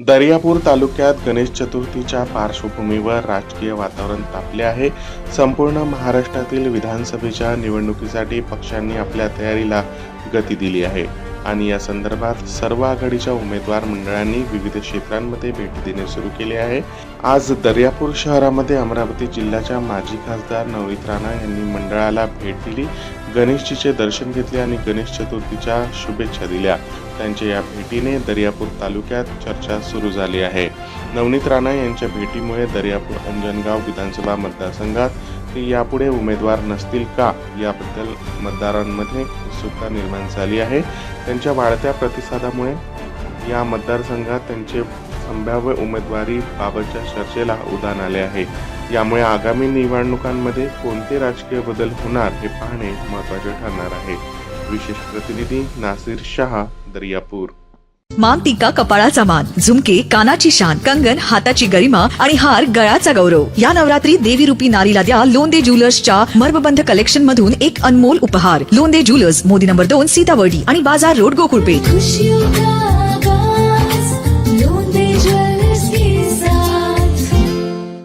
दर्यापूर तालुक्यात गणेश चतुर्थीच्या पार्श्वभूमीवर राजकीय वातावरण तापले आहे. संपूर्ण महाराष्ट्रातील विधानसभेच्या निवडणुकीसाठी पक्षांनी आपल्या तयारीला गती दिली आहे. आणि या संदर्भात सर्व आघाडीच्या उमेदवार मंडळांनी विविध क्षेत्रांमध्ये भेट देणे सुरू केले आहे. आज दर्यापूर शहरामध्ये अमरावती जिल्ह्याच्या माजी खासदार नवनीत राणा यांनी मंडळाला भेट दिली. गणेशजीचे दर्शन घेतले आणि गणेश चतुर्थीच्या शुभेच्छा दिल्या. त्यांच्या या भेटीने दर्यापूर तालुक्यात चर्चा सुरू झाली आहे. नवनीत राणा यांच्या भेटीमुळे दर्यापूर अंजनगाव विधानसभा मतदारसंघात ते यापुढे उमेदवार नसतील का याबद्दल मतदारांमध्ये उत्सुकता निर्माण झाली आहे. त्यांच्या वाढत्या प्रतिसादामुळे या मतदारसंघात त्यांचे संभाव्य उमेदवारी बाबतच्या चर्चेला उधाण आले आहे. यामुळे आगामी निवडणुकांमध्ये कोणते राजकीय बदल होणार हे पाहणे महत्त्वाचे ठरणार आहे. विशेष प्रतिनिधी नासिर शहा दर्यापूर. मान टिक्का कपाळाचा मान झुमके कानाची शान कंगन हाताची गरिमा आणि हार गळ्याचा गौरव. या नवरात्री देवी रूपी नारीला द्या लोंदे ज्वेलर्सच्या मर्मबंध कलेक्शन मधून एक अनमोल उपहार. लोंदे ज्वेलर्स मोदी नंबर दोन सीतावर्डी आणि बाजार रोड गोकुळपेठ.